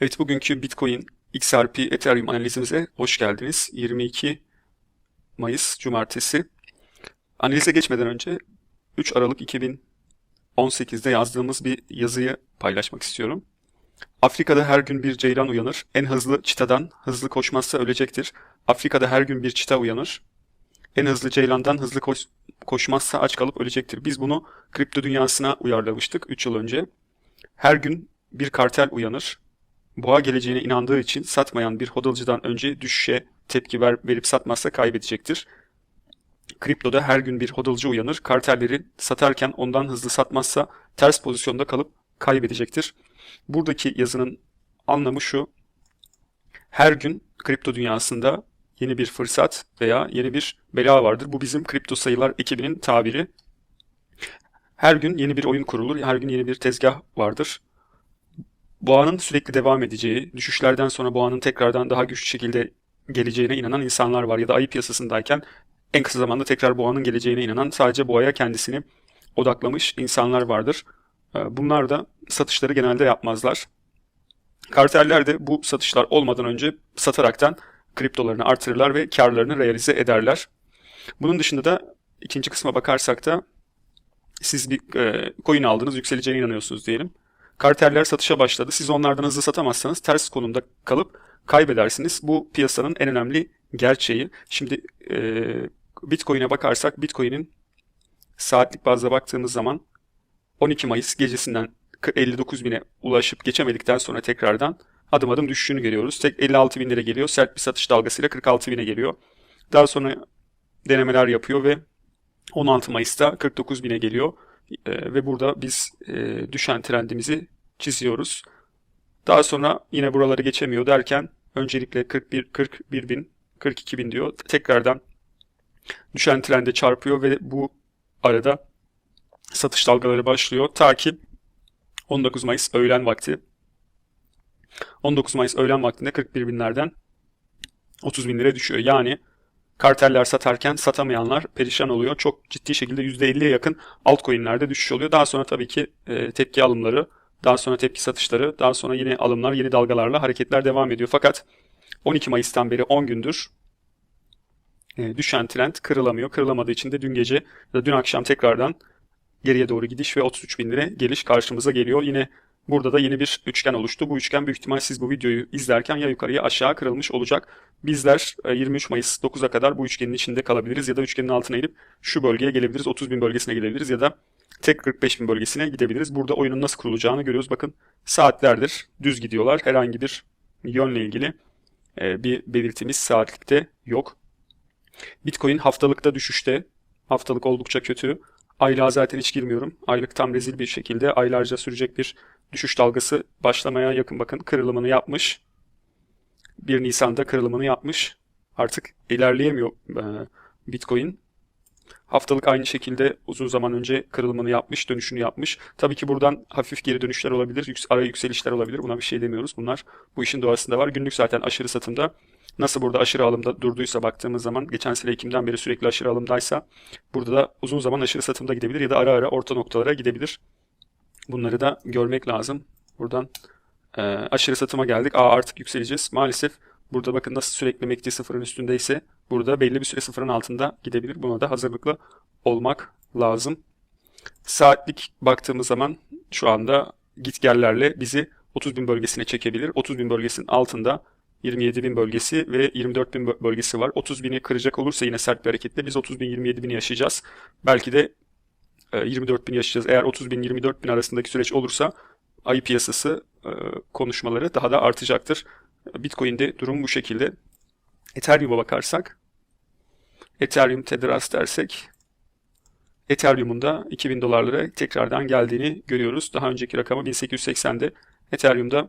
Evet bugünkü Bitcoin XRP Ethereum analizimize hoş geldiniz. 22 Mayıs Cumartesi. Analize geçmeden önce 3 Aralık 2018'de yazdığımız bir yazıyı paylaşmak istiyorum. Afrika'da her gün bir ceylan uyanır. En hızlı çitadan hızlı koşmazsa ölecektir. Afrika'da her gün bir çita uyanır. En hızlı ceylandan hızlı koş, koşmazsa aç kalıp ölecektir. Biz bunu kripto dünyasına uyarlamıştık 3 yıl önce. Her gün bir kartel uyanır boğa geleceğine inandığı için satmayan bir hodlcıdan önce düşüşe tepki ver, verip satmazsa kaybedecektir. Kriptoda her gün bir hodlcı uyanır. Kartelleri satarken ondan hızlı satmazsa ters pozisyonda kalıp kaybedecektir. Buradaki yazının anlamı şu. Her gün kripto dünyasında yeni bir fırsat veya yeni bir bela vardır. Bu bizim kripto sayılar ekibinin tabiri. Her gün yeni bir oyun kurulur. Her gün yeni bir tezgah vardır boğanın sürekli devam edeceği, düşüşlerden sonra boğanın tekrardan daha güçlü şekilde geleceğine inanan insanlar var. Ya da ayı piyasasındayken en kısa zamanda tekrar boğanın geleceğine inanan sadece boğaya kendisini odaklamış insanlar vardır. Ee, bunlar da satışları genelde yapmazlar. Karteller de bu satışlar olmadan önce sataraktan kriptolarını artırırlar ve karlarını realize ederler. Bunun dışında da ikinci kısma bakarsak da siz bir e, coin aldınız yükseleceğine inanıyorsunuz diyelim. Karteller satışa başladı. Siz onlardan hızlı satamazsanız ters konumda kalıp kaybedersiniz. Bu piyasanın en önemli gerçeği. Şimdi e, Bitcoin'e bakarsak Bitcoin'in saatlik bazda baktığımız zaman 12 Mayıs gecesinden 59 bine ulaşıp geçemedikten sonra tekrardan adım adım düşüşünü görüyoruz. Tek 56 bin lira geliyor. Sert bir satış dalgasıyla 46 bine geliyor. Daha sonra denemeler yapıyor ve 16 Mayıs'ta 49 bine geliyor. E, ve burada biz e, düşen trendimizi çiziyoruz. Daha sonra yine buraları geçemiyor derken öncelikle 41, 41 bin, 42 bin diyor. Tekrardan düşen trende çarpıyor ve bu arada satış dalgaları başlıyor. Ta ki 19 Mayıs öğlen vakti 19 Mayıs öğlen vaktinde 41 binlerden 30 bin lira düşüyor. Yani Karteller satarken satamayanlar perişan oluyor. Çok ciddi şekilde %50'ye yakın altcoin'lerde düşüş oluyor. Daha sonra tabii ki e, tepki alımları, daha sonra tepki satışları, daha sonra yine alımlar, yeni dalgalarla hareketler devam ediyor. Fakat 12 Mayıs'tan beri 10 gündür e, düşen trend kırılamıyor. Kırılamadığı için de dün gece ya da dün akşam tekrardan geriye doğru gidiş ve 33 bin lira geliş karşımıza geliyor. Yine Burada da yeni bir üçgen oluştu. Bu üçgen büyük ihtimal siz bu videoyu izlerken ya yukarıya aşağı kırılmış olacak. Bizler 23 e, Mayıs 9'a kadar bu üçgenin içinde kalabiliriz ya da üçgenin altına inip şu bölgeye gelebiliriz. 30 bin bölgesine gidebiliriz ya da tek 45 bin bölgesine gidebiliriz. Burada oyunun nasıl kurulacağını görüyoruz. Bakın saatlerdir düz gidiyorlar. Herhangi bir yönle ilgili e, bir belirtimiz saatlikte yok. Bitcoin haftalıkta düşüşte. Haftalık oldukça kötü. Aylığa zaten hiç girmiyorum. Aylık tam rezil bir şekilde aylarca sürecek bir düşüş dalgası başlamaya yakın bakın kırılımını yapmış. 1 Nisan'da kırılımını yapmış. Artık ilerleyemiyor e, Bitcoin. Haftalık aynı şekilde uzun zaman önce kırılımını yapmış, dönüşünü yapmış. Tabii ki buradan hafif geri dönüşler olabilir, ara yükselişler olabilir. Buna bir şey demiyoruz. Bunlar bu işin doğasında var. Günlük zaten aşırı satımda nasıl burada aşırı alımda durduysa baktığımız zaman geçen sene Ekim'den beri sürekli aşırı alımdaysa burada da uzun zaman aşırı satımda gidebilir ya da ara ara orta noktalara gidebilir. Bunları da görmek lazım. Buradan e, aşırı satıma geldik. Aa artık yükseleceğiz. Maalesef burada bakın nasıl sürekli MACD sıfırın üstündeyse burada belli bir süre sıfırın altında gidebilir. Buna da hazırlıklı olmak lazım. Saatlik baktığımız zaman şu anda gitgellerle bizi 30 bin bölgesine çekebilir. 30 bin bölgesinin altında 27 bin bölgesi ve 24 bin bölgesi var. 30 bini kıracak olursa yine sert bir hareketle biz 30 bin 27 bin yaşayacağız. Belki de 24 e, bin yaşayacağız. Eğer 30 bin 24 bin arasındaki süreç olursa ayı piyasası e, konuşmaları daha da artacaktır. Bitcoin'de durum bu şekilde. Ethereum'a bakarsak Ethereum Tedras dersek Ethereum'un da 2000 dolarlara tekrardan geldiğini görüyoruz. Daha önceki rakamı 1880'de. Ethereum'da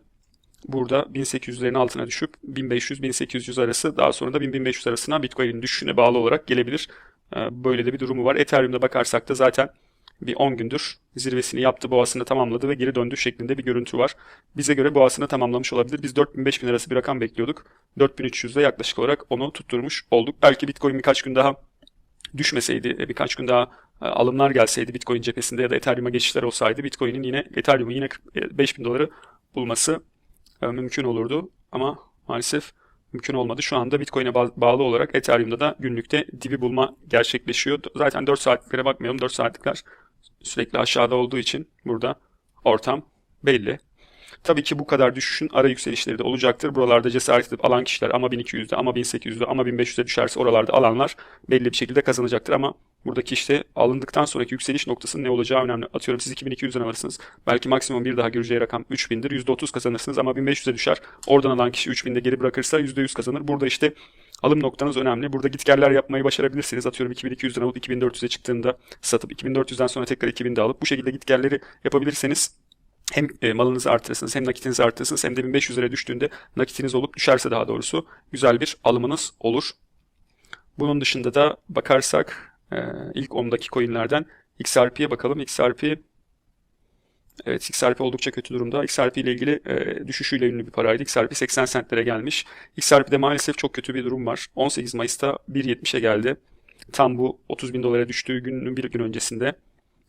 burada 1800'lerin altına düşüp 1500-1800 arası daha sonra da 1000-1500 arasına Bitcoin'in düşüşüne bağlı olarak gelebilir. E, böyle de bir durumu var. Ethereum'da bakarsak da zaten bir 10 gündür zirvesini yaptı, boğasını tamamladı ve geri döndü şeklinde bir görüntü var. Bize göre boğasını tamamlamış olabilir. Biz 4000-5000 arası bir rakam bekliyorduk. 4300'de yaklaşık olarak onu tutturmuş olduk. Belki Bitcoin birkaç gün daha düşmeseydi, e, birkaç gün daha e, alımlar gelseydi Bitcoin cephesinde ya da Ethereum'a geçişler olsaydı Bitcoin'in yine Ethereum'un yine 5000 e, doları bulması mümkün olurdu. Ama maalesef mümkün olmadı. Şu anda Bitcoin'e bağlı olarak Ethereum'da da günlükte dibi bulma gerçekleşiyor. Zaten 4 saatliklere bakmayalım. 4 saatlikler sürekli aşağıda olduğu için burada ortam belli. Tabii ki bu kadar düşüşün ara yükselişleri de olacaktır. Buralarda cesaret edip alan kişiler ama 1200'de ama 1800'de ama 1500'de düşerse oralarda alanlar belli bir şekilde kazanacaktır. Ama buradaki işte alındıktan sonraki yükseliş noktasının ne olacağı önemli. Atıyorum siz 2200'den alırsınız. Belki maksimum bir daha göreceği rakam 3000'dir. %30 kazanırsınız ama 1500'e düşer. Oradan alan kişi 3000'de geri bırakırsa %100 kazanır. Burada işte alım noktanız önemli. Burada gitgeller yapmayı başarabilirsiniz. Atıyorum 2200'den alıp 2400'e çıktığında satıp 2400'den sonra tekrar 2000'de alıp bu şekilde gitgelleri yapabilirseniz hem e, malınızı artırırsınız hem nakitinizi artırırsınız hem de 1500 liraya düştüğünde nakitiniz olup düşerse daha doğrusu güzel bir alımınız olur. Bunun dışında da bakarsak e, ilk 10'daki coinlerden XRP'ye bakalım. XRP Evet XRP oldukça kötü durumda. XRP ile ilgili e, düşüşüyle ünlü bir paraydı. XRP 80 centlere gelmiş. XRP'de maalesef çok kötü bir durum var. 18 Mayıs'ta 1.70'e geldi. Tam bu 30 bin dolara düştüğü günün bir gün öncesinde.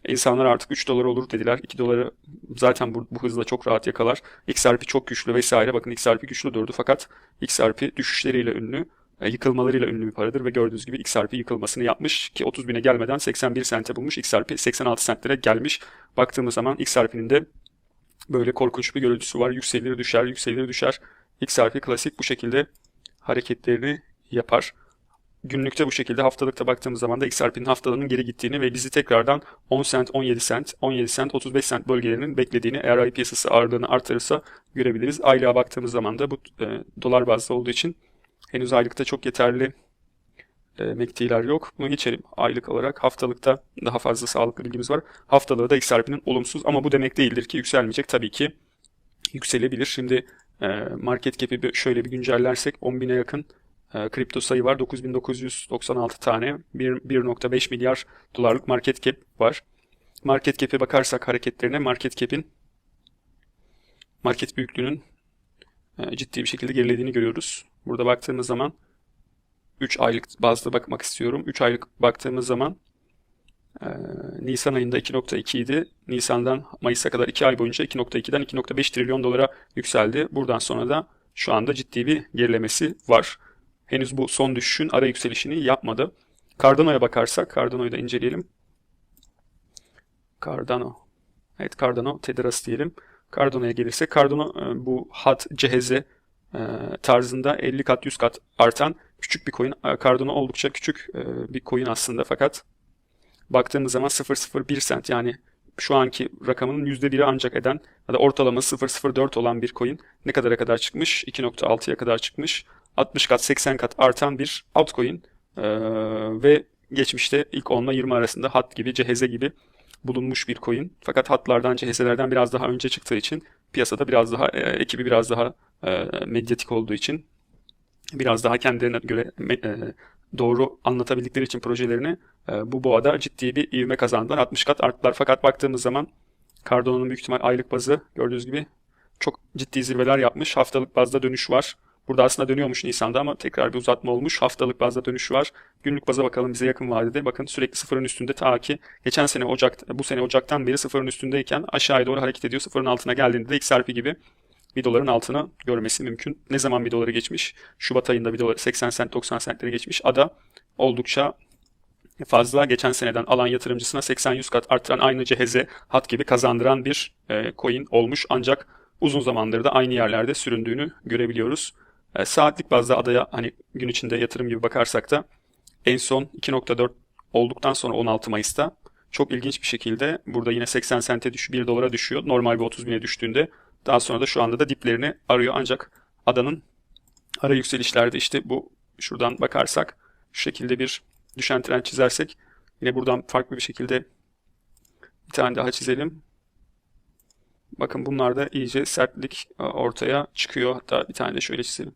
İnsanlar artık 3 dolar olur dediler. 2 doları zaten bu, bu hızla çok rahat yakalar. XRP çok güçlü vesaire. Bakın XRP güçlü durdu fakat XRP düşüşleriyle ünlü, e, yıkılmalarıyla ünlü bir paradır ve gördüğünüz gibi XRP yıkılmasını yapmış ki 30 bine gelmeden 81 sente bulmuş. XRP 86 sentlere gelmiş. Baktığımız zaman XRP'nin de böyle korkunç bir görüntüsü var. Yükselir düşer, yükselir düşer. XRP klasik bu şekilde hareketlerini yapar. Günlükte bu şekilde haftalıkta baktığımız zaman da XRP'nin haftalığının geri gittiğini ve bizi tekrardan 10 sent, 17 sent, 17 sent, 35 sent bölgelerinin beklediğini eğer ay piyasası ağırlığını artırırsa görebiliriz. Aylığa baktığımız zaman da bu e, dolar bazlı olduğu için henüz aylıkta çok yeterli e, mektiler yok. Bunu geçelim. Aylık olarak haftalıkta daha fazla sağlıklı bilgimiz var. Haftalığı da XRP'nin olumsuz ama bu demek değildir ki yükselmeyecek. Tabii ki yükselebilir. Şimdi e, market cap'i şöyle bir güncellersek 10.000'e yakın e, kripto sayı var. 9996 tane. 1.5 milyar dolarlık market cap var. Market cap'e bakarsak hareketlerine market cap'in market büyüklüğünün e, ciddi bir şekilde gerilediğini görüyoruz. Burada baktığımız zaman 3 aylık bazda bakmak istiyorum. 3 aylık baktığımız zaman e, Nisan ayında 2.2 idi. Nisan'dan Mayıs'a kadar 2 ay boyunca 2.2'den 2.5 trilyon dolara yükseldi. Buradan sonra da şu anda ciddi bir gerilemesi var henüz bu son düşüşün ara yükselişini yapmadı. Cardano'ya bakarsak, Cardano'yu da inceleyelim. Cardano. Evet Cardano, Tedras diyelim. Cardano'ya gelirse Cardano bu hat e, tarzında 50 kat 100 kat artan küçük bir coin. E, Cardano oldukça küçük bir coin aslında fakat baktığımız zaman 0.01 sent yani şu anki rakamının %1'i ancak eden ya da ortalama 0.04 olan bir coin ne kadara kadar çıkmış? 2.6'ya kadar çıkmış. 60 kat 80 kat artan bir altcoin ee, ve geçmişte ilk 10 ile 20 arasında hat gibi ceheze gibi bulunmuş bir coin. Fakat hatlardan cehezelerden biraz daha önce çıktığı için piyasada biraz daha e, ekibi biraz daha e, medyatik olduğu için biraz daha kendilerine göre e, doğru anlatabildikleri için projelerini e, bu boğada ciddi bir ivme kazandılar. 60 kat arttılar. Fakat baktığımız zaman Cardano'nun büyük ihtimal aylık bazı gördüğünüz gibi çok ciddi zirveler yapmış. Haftalık bazda dönüş var. Burada aslında dönüyormuş Nisan'da ama tekrar bir uzatma olmuş. Haftalık bazda dönüş var. Günlük baza bakalım bize yakın vadede. Bakın sürekli sıfırın üstünde ta ki geçen sene Ocak, bu sene Ocak'tan beri sıfırın üstündeyken aşağıya doğru hareket ediyor. Sıfırın altına geldiğinde de XRP gibi bir doların altına görmesi mümkün. Ne zaman bir doları geçmiş? Şubat ayında bir doları 80 sent 90 centlere geçmiş. Ada oldukça fazla geçen seneden alan yatırımcısına 80-100 kat arttıran aynı ceheze hat gibi kazandıran bir e, coin olmuş. Ancak uzun zamandır da aynı yerlerde süründüğünü görebiliyoruz. E, saatlik bazda adaya hani gün içinde yatırım gibi bakarsak da en son 2.4 olduktan sonra 16 Mayıs'ta çok ilginç bir şekilde burada yine 80 sente düş 1 dolara düşüyor. Normal bir 30 bine düştüğünde daha sonra da şu anda da diplerini arıyor. Ancak adanın ara yükselişlerde işte bu şuradan bakarsak şu şekilde bir düşen trend çizersek yine buradan farklı bir şekilde bir tane daha çizelim. Bakın bunlarda iyice sertlik e, ortaya çıkıyor. Hatta bir tane de şöyle çizelim.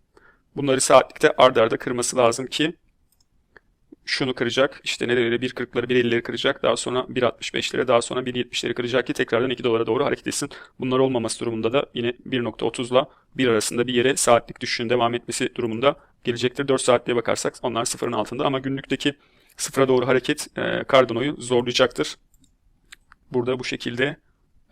Bunları saatlikte ardarda arda kırması lazım ki şunu kıracak. İşte nereleri 1.40'ları 1.50'leri kıracak. Daha sonra 1.65'lere daha sonra 1.70'leri kıracak ki tekrardan 2 dolara doğru hareket etsin. Bunlar olmaması durumunda da yine 1.30 ile 1 arasında bir yere saatlik düşüşün devam etmesi durumunda gelecektir. 4 saatliğe bakarsak onlar sıfırın altında ama günlükteki sıfıra doğru hareket e, Cardano'yu zorlayacaktır. Burada bu şekilde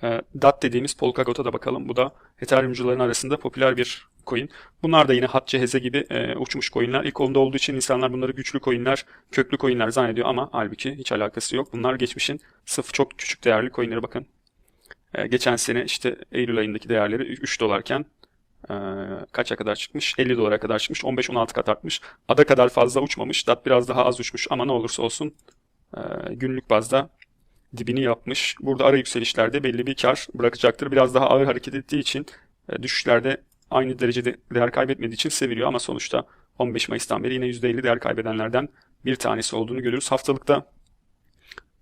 E, DAT dediğimiz Polkagot'a da bakalım. Bu da Ethereum'cuların arasında popüler bir coin. Bunlar da yine Hatçe, Heze gibi e, uçmuş coinler. İlk onda olduğu için insanlar bunları güçlü coinler, köklü coinler zannediyor ama halbuki hiç alakası yok. Bunlar geçmişin sıf çok küçük değerli coinleri bakın. E, geçen sene işte Eylül ayındaki değerleri 3 dolarken e, kaça kadar çıkmış? 50 dolara kadar çıkmış. 15-16 kat artmış. Ada kadar fazla uçmamış. DAT biraz daha az uçmuş ama ne olursa olsun e, günlük bazda dibini yapmış. Burada ara yükselişlerde belli bir kar bırakacaktır. Biraz daha ağır hareket ettiği için e, düşüşlerde aynı derecede değer kaybetmediği için seviliyor ama sonuçta 15 Mayıs'tan beri yine %50 değer kaybedenlerden bir tanesi olduğunu görüyoruz. Haftalıkta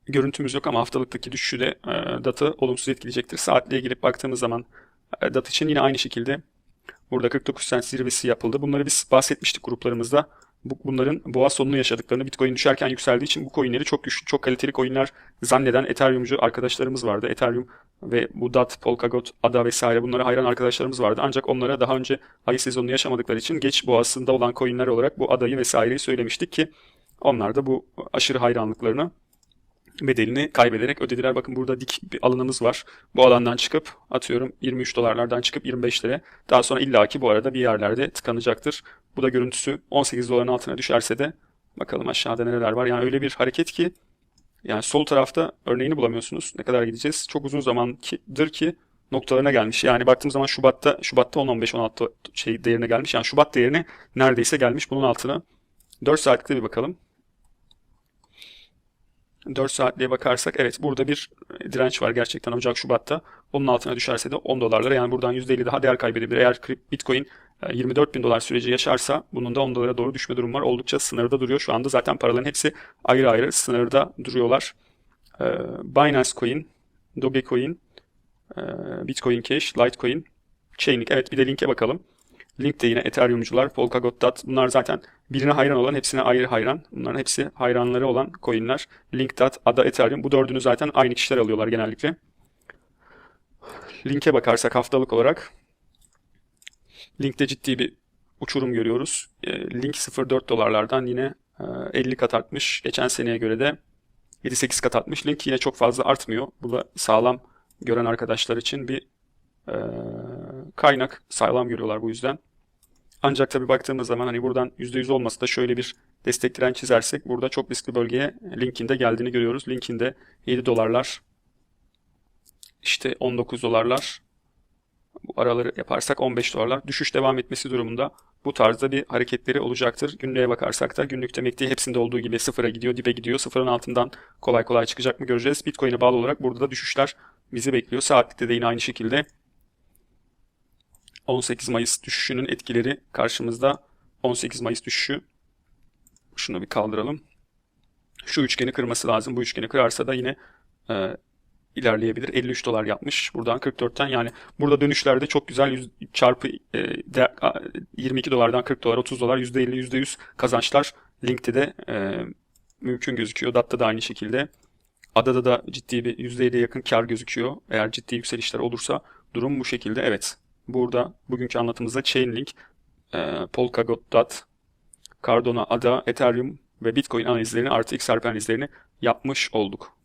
görüntümüz yok ama haftalıktaki düşüşü de e, DAT'ı olumsuz etkileyecektir. Saatle ilgili baktığımız zaman e, DAT için yine aynı şekilde burada 49 sent zirvesi yapıldı. Bunları biz bahsetmiştik gruplarımızda. Bu, bunların boğa sonunu yaşadıklarını Bitcoin düşerken yükseldiği için bu coinleri çok güçlü, çok kaliteli coinler zanneden Ethereum'cu arkadaşlarımız vardı. Ethereum ve bu DAT, Polkadot, ADA vesaire bunlara hayran arkadaşlarımız vardı. Ancak onlara daha önce ayı sezonunu yaşamadıkları için geç boğasında olan coinler olarak bu adayı vesaireyi söylemiştik ki onlar da bu aşırı hayranlıklarını bedelini kaybederek ödediler. Bakın burada dik bir alanımız var. Bu alandan çıkıp atıyorum 23 dolarlardan çıkıp 25'lere daha sonra illaki bu arada bir yerlerde tıkanacaktır. Bu da görüntüsü 18 doların altına düşerse de bakalım aşağıda neler var. Yani öyle bir hareket ki yani sol tarafta örneğini bulamıyorsunuz. Ne kadar gideceğiz? Çok uzun zamandır ki noktalarına gelmiş. Yani baktığım zaman Şubat'ta Şubat'ta 10 15 16 şey değerine gelmiş. Yani Şubat değerine neredeyse gelmiş bunun altına. 4 saatlikte bir bakalım. 4 saatliğe bakarsak evet burada bir direnç var gerçekten Ocak Şubat'ta. Onun altına düşerse de 10 dolarlara yani buradan %50 daha değer kaybedebilir. Eğer Bitcoin 24 e, bin dolar süreci yaşarsa bunun da 10 dolara doğru düşme durumu var. Oldukça sınırda duruyor. Şu anda zaten paraların hepsi ayrı ayrı sınırda duruyorlar. E, Binance Coin, Dogecoin, e, Bitcoin Cash, Litecoin, Chainlink. Evet bir de linke bakalım. Link de yine Ethereum'cular, Polkadot. Bunlar zaten birine hayran olan hepsine ayrı hayran. Bunların hepsi hayranları olan coinler. Link, DAT, ADA, Ethereum. Bu dördünü zaten aynı kişiler alıyorlar genellikle. Link'e bakarsak haftalık olarak Link'te ciddi bir uçurum görüyoruz. E, Link 0.4 dolarlardan yine 50 e, kat artmış. Geçen seneye göre de 7-8 kat artmış. Link yine çok fazla artmıyor. Bu da sağlam gören arkadaşlar için bir e, kaynak. Sağlam görüyorlar bu yüzden. Ancak tabi baktığımız zaman hani buradan %100 olmasa da şöyle bir destek direnç çizersek burada çok riskli bölgeye Link'in de geldiğini görüyoruz. Link'in de 7 dolarlar işte 19 dolarlar bu araları yaparsak 15 dolarlar düşüş devam etmesi durumunda bu tarzda bir hareketleri olacaktır. Günlüğe bakarsak da günlük demek değil hepsinde olduğu gibi sıfıra gidiyor, dibe gidiyor. Sıfırın altından kolay kolay çıkacak mı göreceğiz. Bitcoin'e bağlı olarak burada da düşüşler bizi bekliyor. Saatlikte de yine aynı şekilde 18 Mayıs düşüşünün etkileri karşımızda. 18 Mayıs düşüşü. Şunu bir kaldıralım. Şu üçgeni kırması lazım. Bu üçgeni kırarsa da yine e, ilerleyebilir. 53 dolar yapmış. Buradan 44'ten yani burada dönüşlerde çok güzel 100, çarpı e, de, 22 dolardan 40 dolar 30 dolar %50 %100 kazançlar Link'te de e, mümkün gözüküyor. DAT'ta da aynı şekilde. Adada da ciddi bir %7'ye yakın kar gözüküyor. Eğer ciddi yükselişler olursa durum bu şekilde. Evet. Burada bugünkü anlatımızda Chainlink, e, Polkadot, DAT, Cardano, ADA, Ethereum ve Bitcoin analizlerini artı XRP analizlerini yapmış olduk.